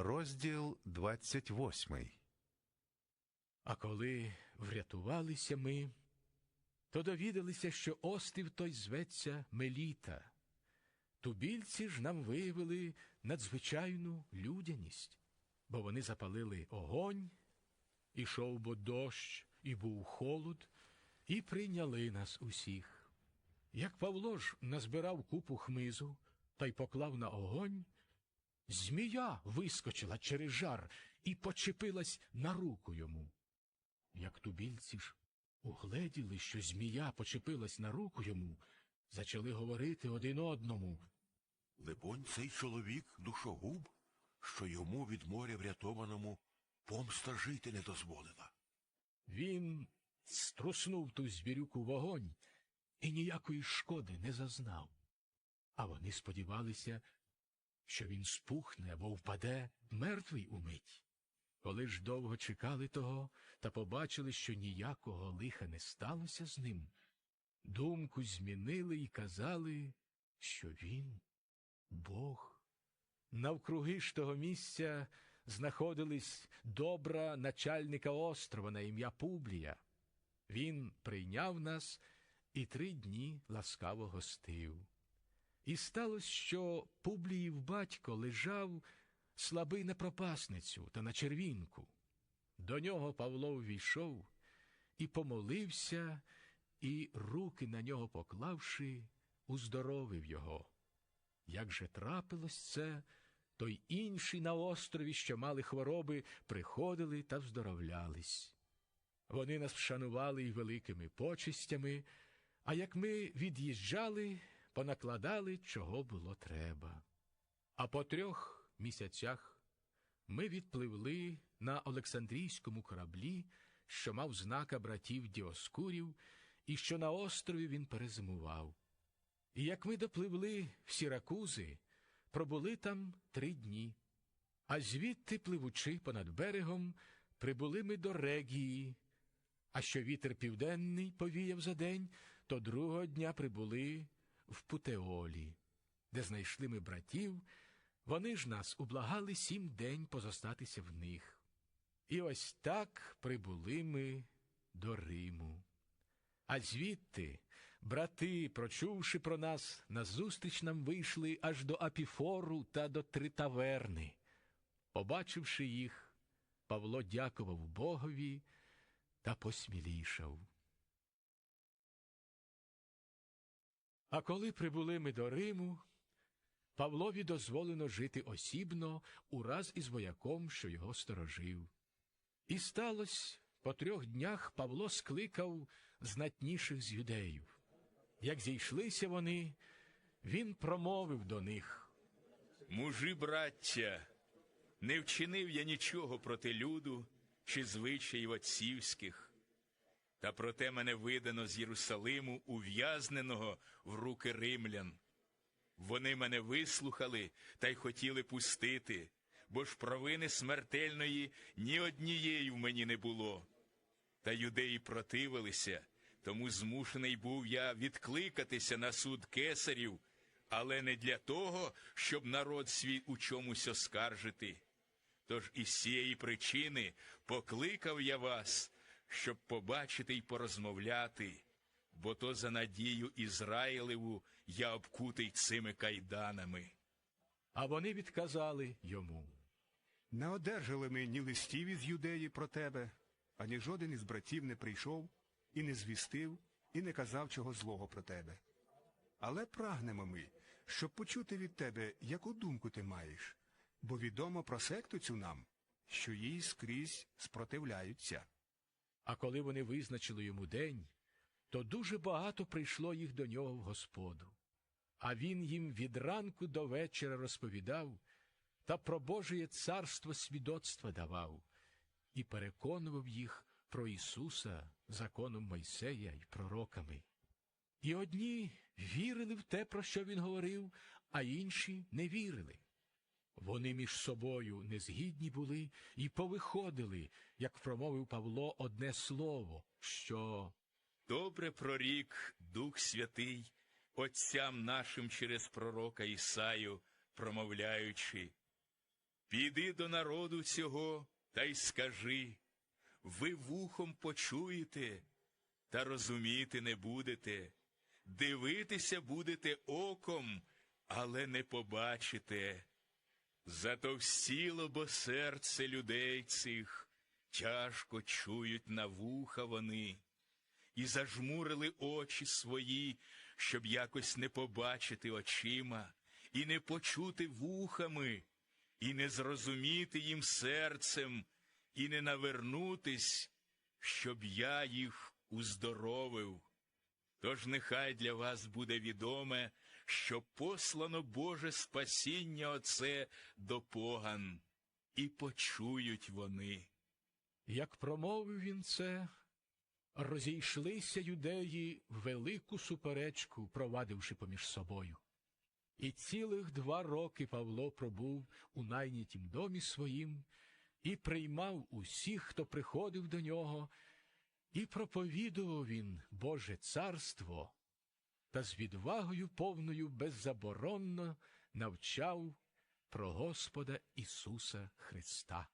Розділ 28. А коли врятувалися ми, то довідалися, що острів той зветься Меліта. Тубільці ж нам виявили надзвичайну людяність, бо вони запалили огонь, ішов бо дощ, і був холод, і прийняли нас усіх. Як Павло ж назбирав купу хмизу та й поклав на огонь, змія вискочила через жар і почепилась на руку йому. Як тубільці ж угледіли, що змія почепилась на руку йому, зачали говорити один одному. Либонь, цей чоловік душогуб, що йому від моря врятованому помста жити не дозволила. Він струснув ту звірюку вогонь і ніякої шкоди не зазнав. А вони сподівалися, що він спухне або впаде мертвий умить. Коли ж довго чекали того та побачили, що ніякого лиха не сталося з ним, думку змінили і казали, що він Бог. Навкруги ж того місця знаходились добра начальника острова на ім'я Публія. Він прийняв нас і три дні ласкаво гостив. І сталося, що Публіїв батько лежав слабий на пропасницю та на червінку. До нього Павло ввійшов і помолився, і, руки на нього поклавши, уздоровив його. Як же трапилось це, то й інші на острові, що мали хвороби, приходили та вздоровлялись. Вони нас вшанували й великими почистями, а як ми від'їжджали, понакладали, чого було треба. А по трьох місяцях ми відпливли на Олександрійському кораблі, що мав знака братів Діоскурів, і що на острові він перезимував. І як ми допливли в Сіракузи, пробули там три дні, а звідти, пливучи понад берегом, прибули ми до Регії, а що вітер південний повіяв за день, то другого дня прибули в Путеолі, де знайшли ми братів, вони ж нас ублагали сім день позостатися в них. І ось так прибули ми до Риму. А звідти брати, прочувши про нас, назустріч нам вийшли аж до Апіфору та до Тритаверни. Побачивши їх, Павло дякував Богові та посмілішав. А коли прибули ми до Риму, Павлові дозволено жити осібно ураз із вояком, що його сторожив. І сталося, по трьох днях Павло скликав знатніших з юдеїв. Як зійшлися вони, він промовив до них. Мужи, браття, не вчинив я нічого проти люду чи звичаїв отцівських, та проте мене видано з Єрусалиму, ув'язненого в руки римлян. Вони мене вислухали та й хотіли пустити, бо ж провини смертельної ні однієї в мені не було. Та юдеї противилися, тому змушений був я відкликатися на суд кесарів, але не для того, щоб народ свій у чомусь оскаржити. Тож із цієї причини покликав я вас, щоб побачити й порозмовляти, бо то за надію Ізраїлеву я обкутий цими кайданами. А вони відказали йому. Не одержали ми ні листів із юдеї про тебе, ані жоден із братів не прийшов і не звістив, і не казав чого злого про тебе. Але прагнемо ми, щоб почути від тебе, яку думку ти маєш, бо відомо про секту цю нам, що їй скрізь спротивляються. А коли вони визначили йому день, то дуже багато прийшло їх до нього в господу. А він їм від ранку до вечора розповідав та про Божеє царство свідоцтва давав і переконував їх про Ісуса законом Мойсея й пророками. І одні вірили в те, про що він говорив, а інші не вірили. Вони між собою незгідні були і повиходили, як промовив Павло одне слово, що Добре прорік Дух Святий отцям нашим через пророка Ісаю, промовляючи, Піди до народу цього та й скажи, ви вухом почуєте, та розуміти не будете, дивитися будете оком, але не побачите. Затовстіло бо серце людей цих, тяжко чують на вуха вони, і зажмурили очі свої, щоб якось не побачити очима, і не почути вухами, і не зрозуміти їм серцем, і не навернутись, щоб я їх уздоровив. Тож нехай для вас буде відоме, що послано Боже спасіння оце до поган, і почують вони. Як промовив він це, розійшлися юдеї в велику суперечку, провадивши поміж собою. І цілих два роки Павло пробув у найнятім домі своїм і приймав усіх, хто приходив до нього, і проповідував він Боже царство, та з відвагою повною беззаборонно навчав про Господа Ісуса Христа.